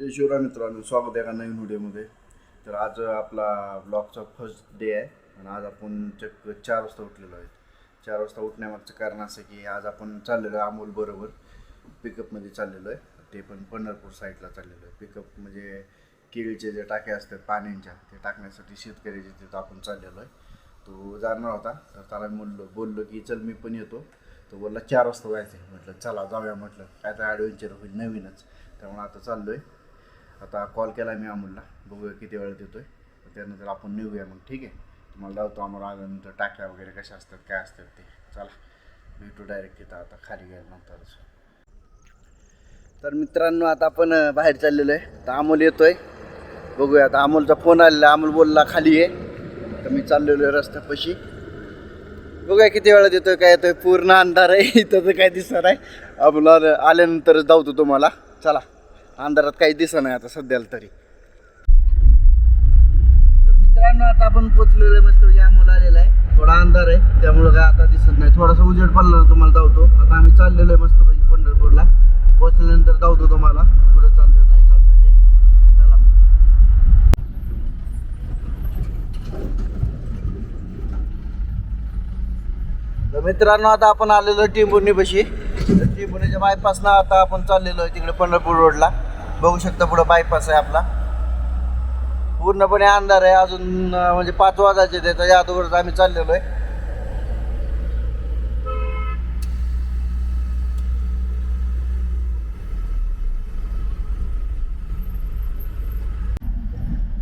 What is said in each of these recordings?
जय शिवराय मित्रांनो स्वागत आहे एका नवीन व्हिडिओमध्ये. तर आज आपला ब्लॉगचा फर्स्ट डे आहे आणि आज आपण चक्क चार वाजता उठलेलो आहे. चार वाजता उठण्यामागचं कारण असं की आज आपण चाललेलो आहे अमोल बरोबर. पिकअपमध्ये चाललेलो आहे. ते पण पंढरपूर साईडला चाललेलो आहे. पिकअप म्हणजे केळीचे जे टाके असतात पाण्यांच्या ते टाकण्यासाठी शेतकऱ्याचे तिथं आपण चाललेलो आहे. तो जाणार होता. तर त्याला म्हणलो बोललो की चल मी पण येतो. तो बोलला चार वाजता जायचं आहे म्हटलं चला जाऊया. म्हटलं काय तर ॲडव्हेंचर होईल नवीनच. त्यामुळे आता चाललो आहे आता कॉल केला मी अमोलला. बघूया किती वेळ देतोय त्यानंतर आपण निघूया मग ठीक आहे? तुम्हाला लावतो आम्हाला आल्यानंतर टाक्या वगैरे कशा असतात काय असतात ते. चला भेटू डायरेक्ट तिथं. आता खाली गेलं नंतरच तर मित्रांनो आता आपण बाहेर चाललेलो आहे. तर अमोल येतोय. बघूया आता अमोलचा फोन आलेला अमोल बोलला खाली ये. तर मी चाललेलो आहे रस्त्यापाशी. बघूया किती वेळा देतोय काय येतोय. पूर्ण अंधार आहे. इथं तर काय दिसणार आहे. अमोल आल्यानंतरच धावतो तुम्हाला. चला. अंधारात काही दिसत नाही आता सध्याला तरी. तर मित्रांनो आता आपण पोचलेलो आहे मस्त यामुळे आलेला आहे. थोडा अंधार आहे त्यामुळं काय आता दिसत नाही. थोडासा उजेड पडला तुम्हाला धावतो. आता आम्ही चाललेलो आहे मस्तपैकी पंढरपूरला. पोचल्यानंतर धावतो तुम्हाला. पुढे चाललोय काय चाललोय ते. चला मग. मित्रांनो आता आपण आलेलो टिंबुर्णी बशी बायपासनं आता आपण चाललेलो आहे तिकडे पंढरपूर रोडला बघू शकता पुढं बायपास आहे आपला. पूर्णपणे अंधार आहे अजून म्हणजे पाच वाजायचे ते त्याच्या अगोदरच आम्ही चाललेलो आहे.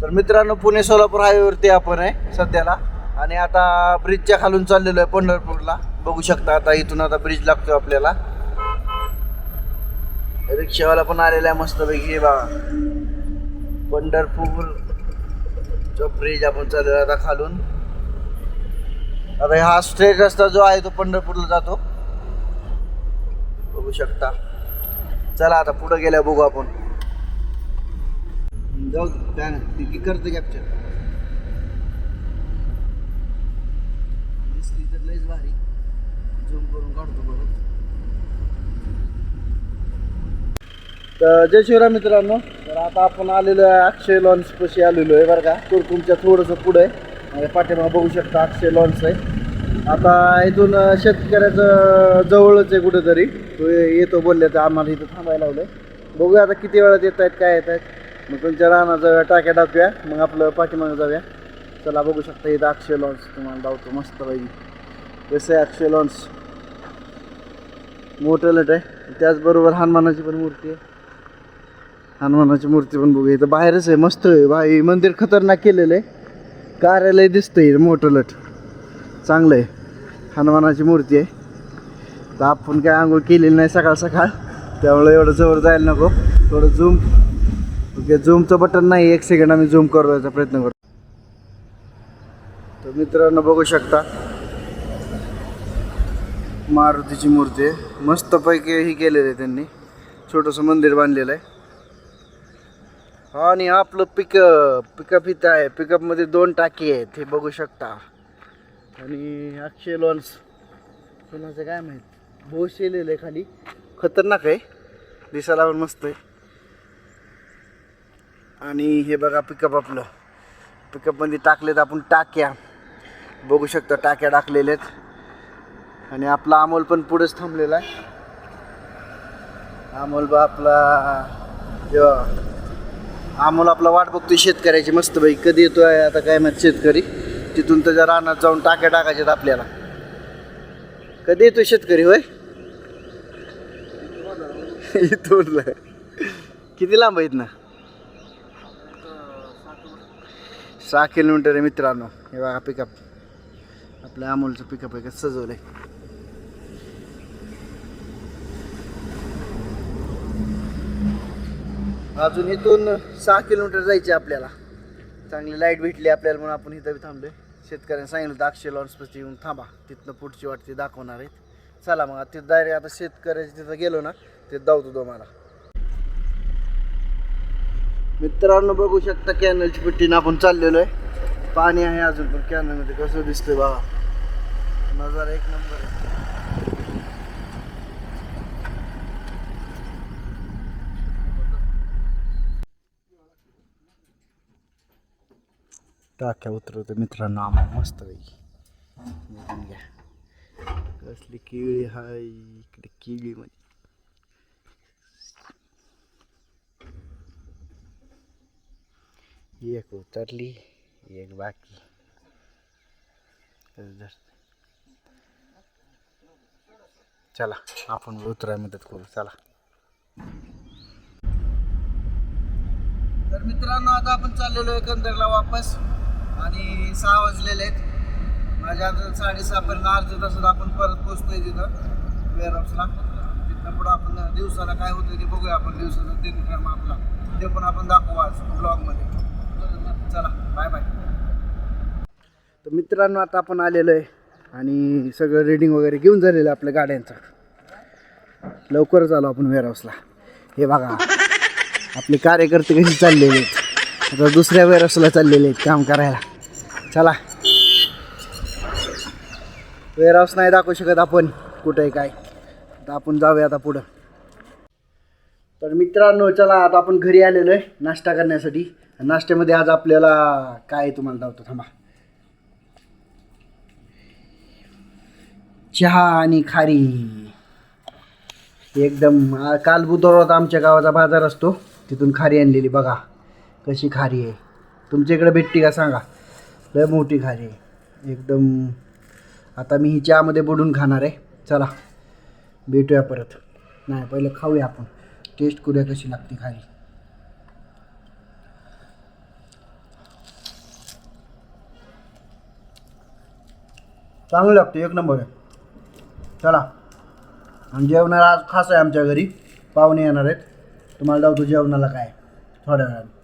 तर मित्रांनो पुणे सोलापूर हायवेवरती आपण आहे सध्याला. आणि आता ब्रिजच्या खालून चाललेलो आहे पंढरपूरला. बघू शकता आता इथून आता ब्रिज लागतो आपल्याला. रिक्षावाला पण आलेला आहे मस्तपैकी हे बघा. पंढरपूर जो ब्रिज आपण चाललेलो आता खालून. आता हा स्ट्रेट रस्ता जो आहे तो पंढरपूरला जातो. बघू शकता. चला आता पुढे गेल्या बघू आपण. जाऊ काय ती करते कॅप्चर दिसली तर लयच भारी. झूम करून काढतो परत. तर जय शिवराय मित्रांनो. तर आता आपण आलेलो आहे अक्षय लॉन्स पशी आलेलो आहे बरं का. कुरकुमच्या थोडंसं पुढं आहे. आणि पाठीमागं बघू शकता अक्षय लॉन्स आहे. आता इथून शेतकऱ्याचं जवळच आहे कुठेतरी. तो येतो बोलले तर आम्हाला इथं थांबायला लावलंय. बघूया आता किती वेळात येत आहेत काय येत आहेत. मग तुमच्या रानात जाऊया टाक्या टाकूया. मग आपलं पाठीमागं जाऊया. चला बघू शकता इथं अक्षय लॉन्स तुम्हाला लावतो मस्त पाहिजे कसं आहे अक्षय लॉन्स मोठं लट आहे. त्याचबरोबर हनुमानाची पण मूर्ती आहे. हनुमानाची मूर्ती पण बघू इथं बाहेरच आहे मस्त आहे. बाई मंदिर खतरनाक केलेलं आहे. कार्यालय दिसतंय मोठं लट. चांगलं आहे. हनुमानाची मूर्ती आहे. तर आपण काय आंघोळ केलेली नाही सकाळ सकाळ. त्यामुळे एवढं जवळ जायला नको. थोडं झूम ओके झूमचं बटन नाही एक सेकंड आम्ही झूम करायचा प्रयत्न करतो तर मित्रांनो बघू शकता. मारुतीची मूर्ती आहे. मस्तपैकी ही केलेली आहे त्यांनी. छोटंसं मंदिर बांधलेलं आहे. आणि आपलं पिकअप पिकअप इथं आहे. पिकअपमध्ये दोन टाकी आहेत हे बघू शकता. आणि अक्षय लॉन्स कोणाचं काय माहीत? भोस लिहिलं आहे खाली. खतरनाक आहे. दिसायला पण मस्त आहे. आणि हे बघा पिकअप आपलं. पिकअपमध्ये टाकलेत आपण टाक्या. बघू शकता टाक्या टाकलेल्या आहेत. आणि आपला अमोल पण पुढेच थांबलेला आहे. अमोल बा आपला आम्हाला आपला वाट बघतोय शेतकऱ्याची मस्त बाई कधी येतोय आता काय माहीत शेतकरी? तिथून त्याच्या रानात जाऊन टाक्या टाकायच्यात आपल्याला. कधी येतो शेतकरी होय? इथून किती लांब आहेत ना? सहा किलोमीटर आहे मित्रांनो. हे बघा पिकअप आपल्या अमोलचं पिकअप आहे सजवलं आहे अजून इथून सहा किलोमीटर जायचे आपल्याला. चांगली लाइट भेटली आपल्याला म्हणून आपण इथं बी थांबलोय. शेतकऱ्यांनी सांगितलं होतं अक्षय लॉन्सपासून येऊन थांबा. तिथनं पुढची वाट ते दाखवणार आहेत. चला मग आता तिथं डायरेक्ट आता शेतकऱ्याचे तिथं गेलो ना ते धावतो तुम्हाला मित्रांनो बघू शकता कॅनलची पट्टीनं आपण चाललेलो आहे. पाणी आहे अजून पण कॅनलमध्ये कसं दिसतंय बघा. नजारा एक नंबर आहे. टाक्या उतरवतो मित्रांनो आम्हाला मस्त बघून घ्या कसली केळी हाय इकडे केळी म्हणजे एक उतरली एक बाकी चला आपण उतराय मदत करू चला तर मित्रांनो आता आपण चाललेलो आहे कंदरला वापस. आणि सहा वाजलेले आहेत. माझ्या आता साडेसहापर्यंत अर्ध तासात आपण परत पोचतोय तिथं वेअर हाऊसला तिथं पुढं आपण दिवसाला काय होतं ते बघूया आपण दिवसाचा दिनक्रम आपला. ते पण आपण दाखवू आज ब्लॉगमध्ये चला बाय बाय तर मित्रांनो आता आपण आलेलो आहे आणि सगळं रेडिंग वगैरे घेऊन झालेलं आहे आपल्या गाड्यांचं. लवकरच आलो आपण वेअर हाऊसला हे बघा आपले कार्यकर्ते कसे चाललेले आहेत. आता दुसऱ्या वेरसला चाललेले आहेत काम करायला. चला. वेरहाऊस नाही दाखवू शकत आपण कुठं आहे काय. आता आपण जाऊया आता पुढं. तर मित्रांनो चला आता आपण घरी आलेलो आहे नाश्ता करण्यासाठी. नाश्त्यामध्ये आज आपल्याला काय आहे तुम्हाला दावतो थांबा. चहा आणि खारी. एकदम काल बुधवार आमच्या गावाचा बाजार असतो. तिथून खारी आणलेली बघा. कशी खारी आहे? तुमच्या इकडे भेटते का सांगा? लय मोठी खारी आहे. एकदम आता मी ही चहामध्ये बुडून खाणार आहे. चला भेटूया परत. नाही पहिलं खाऊया आपण. टेस्ट करूया कशी लागते खारी. चांगलं लागते एक नंबर आहे. चला. आणि जेवणाला आज खास आहे आमच्या घरी. पाहुणे येणार आहेत. तुम्हाला लावतो जेवणाला काय? थोड्या वेळाने.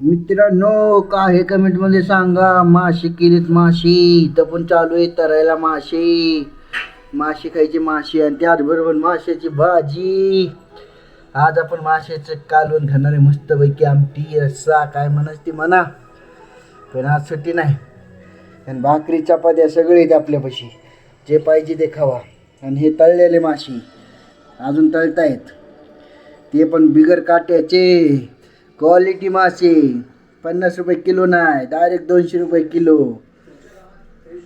मित्रांनो काय कमेंटमध्ये सांगा. माशी केलीत माशी. इथं पण चालू आहे तरायला माशी. माशी खायची माशी आणि त्याचबरोबर माशाची भाजी. आज आपण माशाचं कालवण खाणार आहे. मस्तपैकी आमटी रस्सा काय म्हणाच ती म्हणा. पण आज सुट्टी नाही. आणि भाकरी चपात्या सगळे आहेत आपल्यापाशी. जे पाहिजे ते खावा. आणि हे तळलेले माशी अजून तळतायत. ते पण बिगर काट्याचे. क्वालिटी मासे. पन्नास रुपये किलो नाही डायरेक्ट दोनशे रुपये किलो.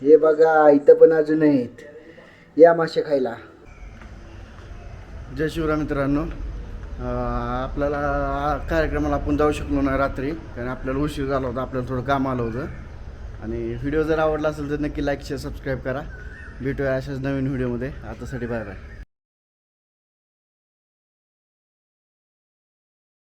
हे बघा इथं पण अजून आहेत. या मासे खायला. जय शिवराम मित्रांनो. आपल्याला कार्यक्रमाला आपण जाऊ शकलो नाही रात्री कारण आपल्याला उशीर झाला होता आपल्याला थोडं काम आलं होतं. आणि व्हिडिओ जर आवडला असेल तर नक्की लाईक शेअर सबस्क्राईब करा. भेटूया अशाच नवीन व्हिडिओमध्ये. आतासाठी बाय बाय